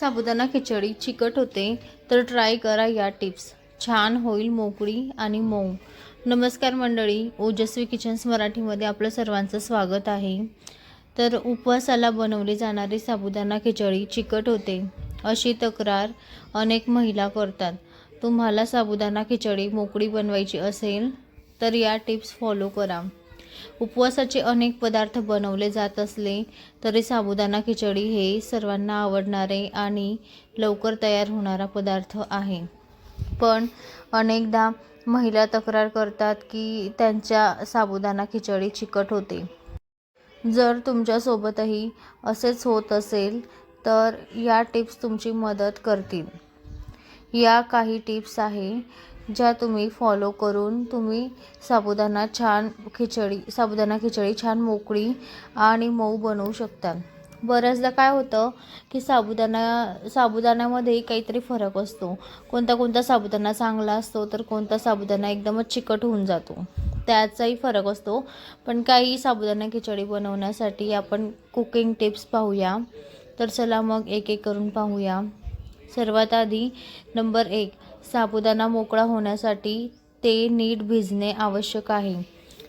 साबुदाणा खिचडी चिकट होते तर ट्राय करा या टिप्स छान होईल मोकळी आणि मऊ. नमस्कार मंडळी ओजस्वी किचन्स मराठीमध्ये आपलं सर्वांचं स्वागत आहे. तर उपवासाला बनवली जाणारी साबुदाणा खिचडी चिकट होते. अशी तक्रार अनेक महिला करतात. तुम्हाला साबुदाणा खिचडी मोकळी बनवायची असेल तर या टिप्स फॉलो करा. उपवासाचे अनेक पदार्थ बनवले जात असले तरी साबुदाणा खिचडी हे सर्वांना आवडणारे आणि लवकर तयार होणारा पदार्थ आहे. पण अनेकदा महिला तक्रार करतात की त्यांच्या साबुदाणा खिचडी चिकट होते. जर तुमच्यासोबतही असेच होत असेल तर या टिप्स तुमची मदत करतील. या काही टिप्स आहे ज्या तुम्ही फॉलो करून तुम्ही साबुदाणा छान खिचडी साबुदाणा खिचडी छान मोकळी आणि मऊ बनवू शकता. बऱ्याचदा काय होतं की साबुदाणा साबुदाण्यामध्ये काहीतरी फरक असतो. कोणता कोणता साबुदाणा चांगला असतो तर कोणता साबुदाणा एकदमच चिकट होऊन जातो. त्याचाही फरक असतो. पण काही साबुदाणा खिचडी बनवण्यासाठी आपण कुकिंग टिप्स पाहूया. तर चला मग एक एक करून पाहूया. सर्वात आधी नंबर एक साबुदाणा मोकळा होण्यासाठी ते नीट भिजणे आवश्यक आहे.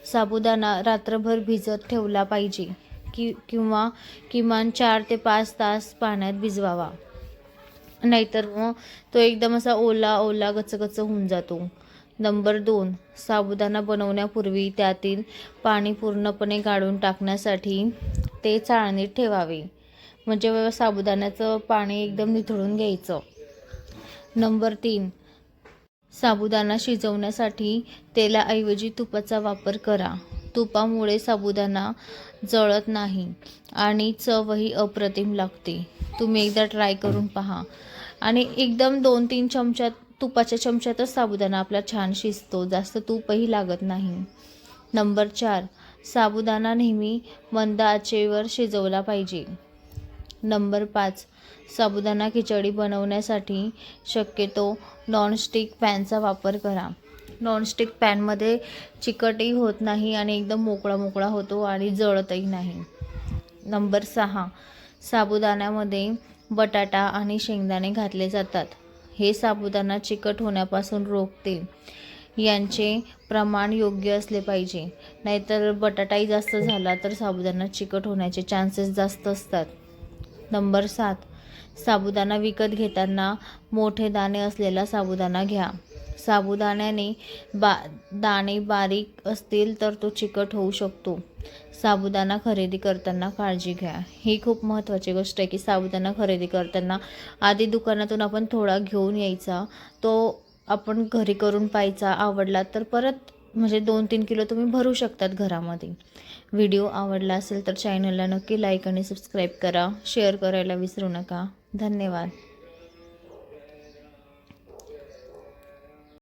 साबुदाणा रात्रभर भिजत ठेवला पाहिजे कि किंवा किमान चार ते पाच तास पाण्यात भिजवावा. नाहीतर मग तो एकदम असा ओला ओला गचगच होऊन जातो. नंबर दोन साबुदाणा बनवण्यापूर्वी त्यातील पाणी पूर्णपणे गाळून टाकण्यासाठी ते चाळणीत ठेवावे. म्हणजे साबुदाण्याचं पाणी एकदम निथळून घ्यायचं. नंबर तीन साबुदाणा शिजवण्यासाठी तेलाऐवजी तुपाचा वापर करा. तुपामुळे साबुदाणा जळत नाही आणि चवही अप्रतिम लागते. तुम्ही एकदा ट्राय करून पहा. आणि एकदम दोन तीन चमच्यात तुपाच्या चमच्यातच साबुदाणा आपला छान शिजतो. जास्त तूपही लागत नाही. नंबर चार साबुदाणा नेहमी मंद आचेवर शिजवला पाहिजे. नंबर पाच. साबुदाणा खिचडी बनवण्यासाठी शक्यतो नॉनस्टिक पॅनचा वापर करा. नॉनस्टिक पॅनमध्ये चिकटही होत नाही आणि एकदम मोकळा मोकळा होतो आणि जळतही नाही. नंबर सहा. साबुदाण्यामध्ये बटाटा आणि शेंगदाणे घातले जातात. हे साबुदाणा चिकट होण्यापासून रोखते. यांचे प्रमाण योग्य असले पाहिजे. नाहीतर बटाटाही जास्त झाला तर साबुदाणा चिकट होण्याचे चान्सेस जास्त असतात. नंबर सात. साबुदाणा विकत घेताना मोठे दाणे असलेला साबुदाणा घ्या. साबुदाण्याने बा दाणे बारीक असतील तर तो चिकट होऊ शकतो. साबुदाणा खरेदी करताना काळजी घ्या. ही खूप महत्त्वाची गोष्ट आहे की साबुदाणा खरेदी करताना आधी दुकानातून आपण थोडा घेऊन यायचा. तो आपण घरी करून पाहायचा आवडला तर परत म्हणजे दोन तीन किलो तुम्ही भरू शकतात घरामध्ये. व्हिडिओ आवडला असेल तर चॅनलला नक्की लाईक आणि सबस्क्राईब करा. शेअर करायला विसरू नका. धन्यवाद.